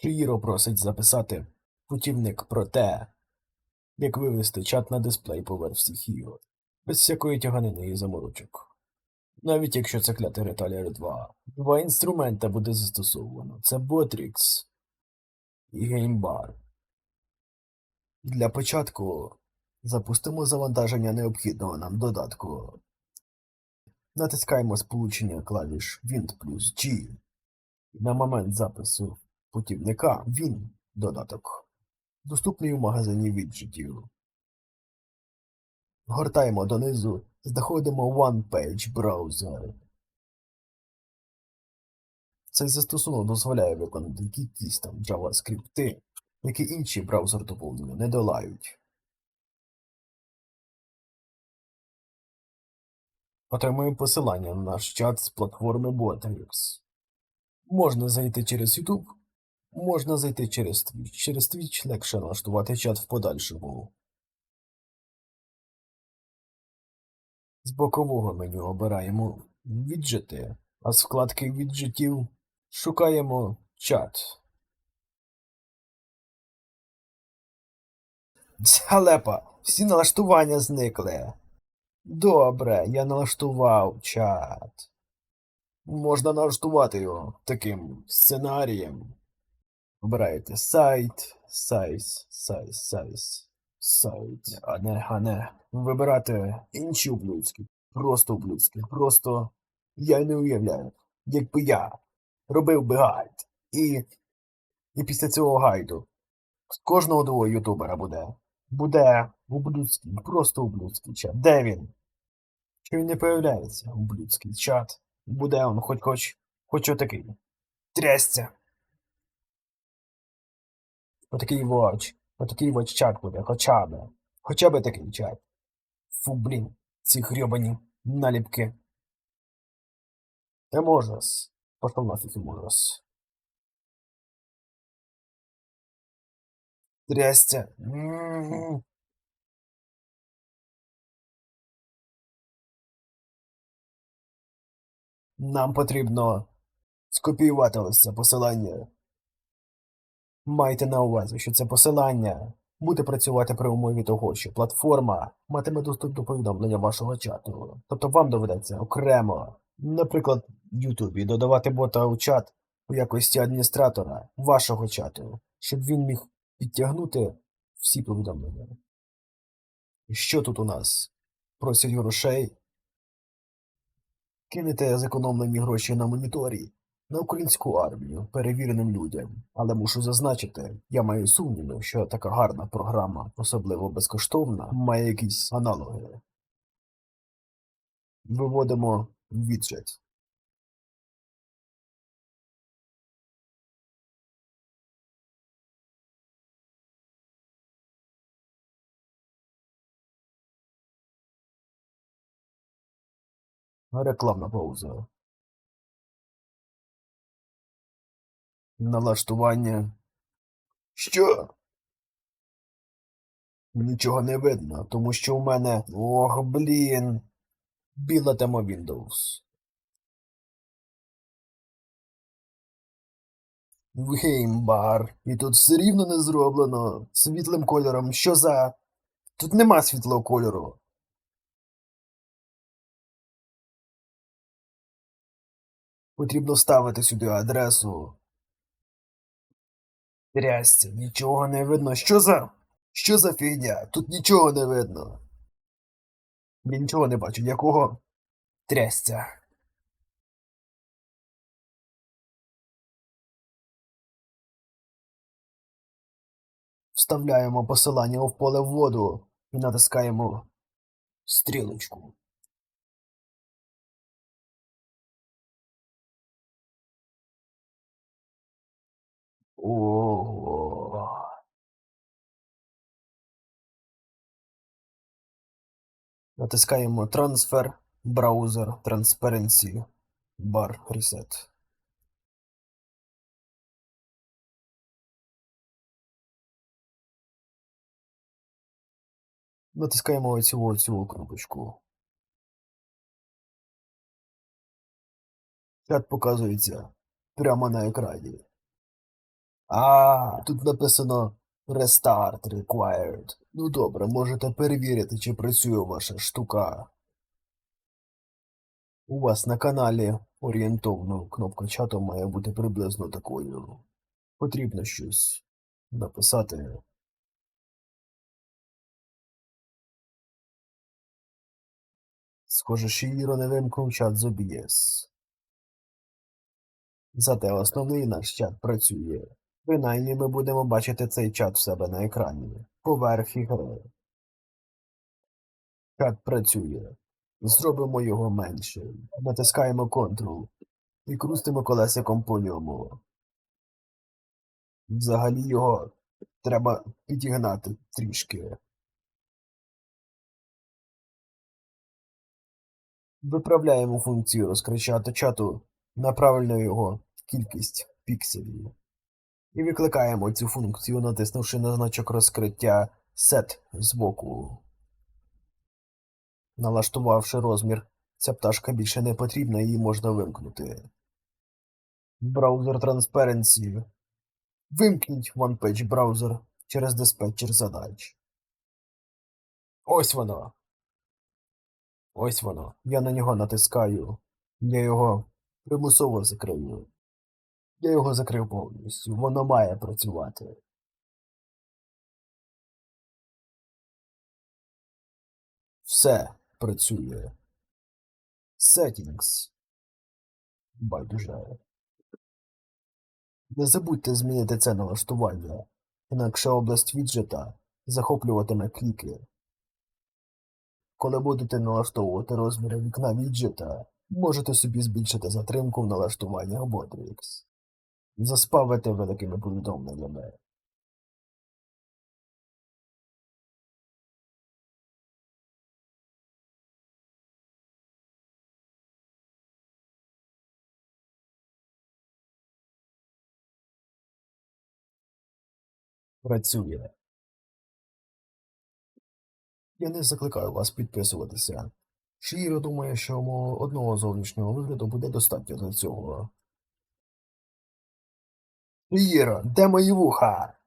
Шиїро просить записати путівник про те, як вивести чат на дисплей поверх всіх ігор, без всякої тяганини і заморочок. Навіть якщо це клятий Retaliar 2, два інструмента буде застосовано. Це Botrix і GameBar. Для початку запустимо завантаження необхідного нам додатку. Натискаємо сполучення клавіш Wind плюс G. На момент запису путівника він додаток. Доступний у магазині віджитів. Гортаємо донизу, знаходимо One Page Browser. Цей застосунок дозволяє виконати якісь там JavaScript, які інші браузер доповнення не долають. Отримуємо посилання на наш чат з платформи Botrix. Можна зайти через YouTube, можна зайти через Twitch. Через Twitch легше налаштувати чат в подальшому. З бокового меню обираємо віджити, а з вкладки віджитів шукаємо чат. Халепа, всі налаштування зникли. Добре, я налаштував чат. Можна налаштувати його таким сценарієм. Обираєте сайт, сайз, сайз, сайз, сайт. А не, а не. Вибирати інші ублюдські. Просто ублюдські. Просто я не уявляю, якби я робив би гайд. І, і після цього гайду з кожного другого ютубера буде. Буде ублюдський, просто ублюдський чат. Де він? Чи він не появляється? Ублюдський чат. Буде он хоч хоч хоч отакий. Трясця. Отакий воч. Отакий воч чат буде, хоча б. Хоча б такий чат. Фу, блін, ці хрьобані наліпки. Еможес. Пошел нафиг Еможес. Трясця. М-м-м. Нам потрібно скопіювати це посилання. Майте на увазі, що це посилання буде працювати при умові того, що платформа матиме доступ до повідомлення вашого чату. Тобто вам доведеться окремо, наприклад, в Ютубі додавати бота у чат у якості адміністратора вашого чату, щоб він міг підтягнути всі повідомлення. Що тут у нас? Просять грошей. Кинете зекономлені гроші на моніторі на українську армію перевіреним людям. Але мушу зазначити, я маю сумніви, що така гарна програма, особливо безкоштовна, має якісь аналоги. Виводимо віджит. Рекламна пауза. Налаштування. Що? Нічого не видно, тому що у мене. Ох, блін. Біла тема Windows. Геймбар. І тут все рівно не зроблено. Світлим кольором. Що за. Тут нема світлого кольору. Потрібно ставити сюди адресу. Трясця, нічого не видно. Що за. Що за фігня? Тут нічого не видно. Я нічого не бачу. Якого трясця. Вставляємо посилання в поле вводу і натискаємо стрілочку. Ого. Натискаємо трансфер, браузер, Transparency, бар, reset. Натискаємо оцю оцю кнопочку. Чат показується прямо на екрані. А, тут написано Restart required. Ну добре, можете перевірити, чи працює ваша штука. У вас на каналі орієнтовно кнопка чату має бути приблизно такою. Потрібно щось написати. Схоже, Шіїро не вимкнув чат з OBS. Зате основний наш чат працює. Принаймні ми будемо бачити цей чат в себе на екрані. Поверх ігри. Чат працює. Зробимо його меншим. Натискаємо Ctrl і крустимо колесиком по ньому. Взагалі його треба підігнати трішки. Виправляємо функцію розкричати чату на правильну його кількість пікселів. І викликаємо цю функцію, натиснувши на значок розкриття Set збоку. Налаштувавши розмір, ця пташка більше не потрібна, її можна вимкнути. Браузер Transparency. Вимкніть OnePage браузер через диспетчер задач. Ось воно. Ось воно. Я на нього натискаю. Я його примусово закрию. Я його закрив повністю. Воно має працювати. Все працює. Settings. Байдуже. Не забудьте змінити це налаштування, інакше область віджета захоплюватиме кліки. Коли будете налаштовувати розміри вікна віджета, можете собі збільшити затримку в налаштуваннях Botrix. Заспавити великими повідомленнями. Працює. Я не закликаю вас підписуватися. Шиїро думає, що одного зовнішнього вигляду буде достатньо для цього. Шиїро, де мої вуха?